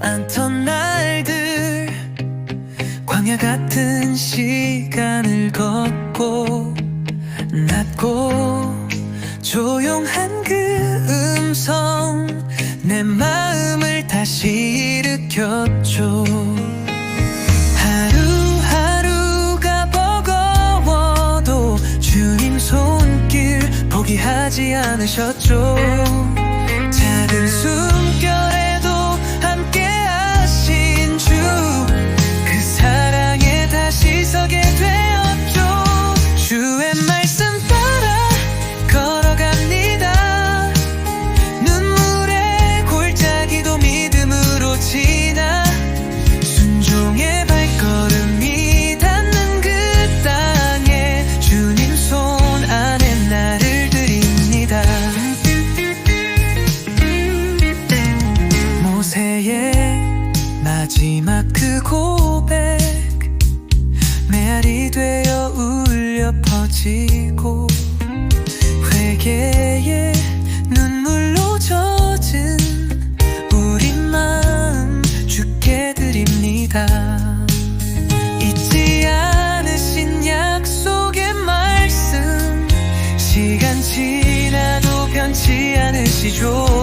않던 날들. 광야 같은 시간을 걷고 낮고 조용한 그 음성 내 마음을 다시 일으켰죠. 하루하루가 버거워도 주님 손길 포기하지 않으셨죠 마지막 그 고백. 메아리 되어 울려 퍼지고 회개의 눈물로 젖은 우리 마음 주께 드립니다. 잊지 않으신 약속의 말씀. 시간 지나도 변치 않으시죠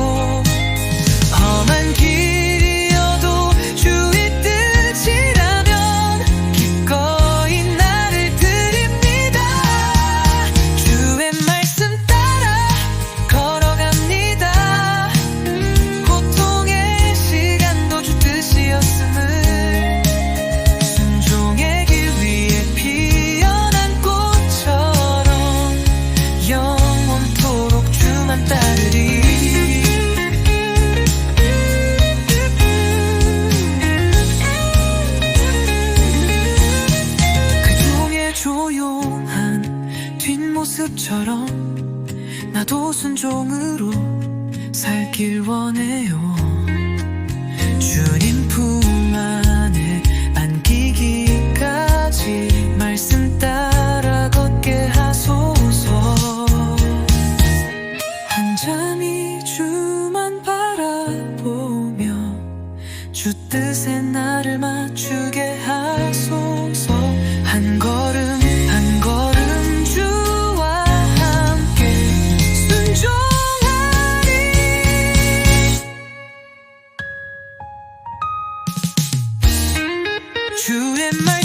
모습처럼 나도 순종으로 살길 원해요. 주님 품 안에 안기기까지 말씀 따라 걷게 하소서. 한잠이 주만 바라보며 주뜻 주의 말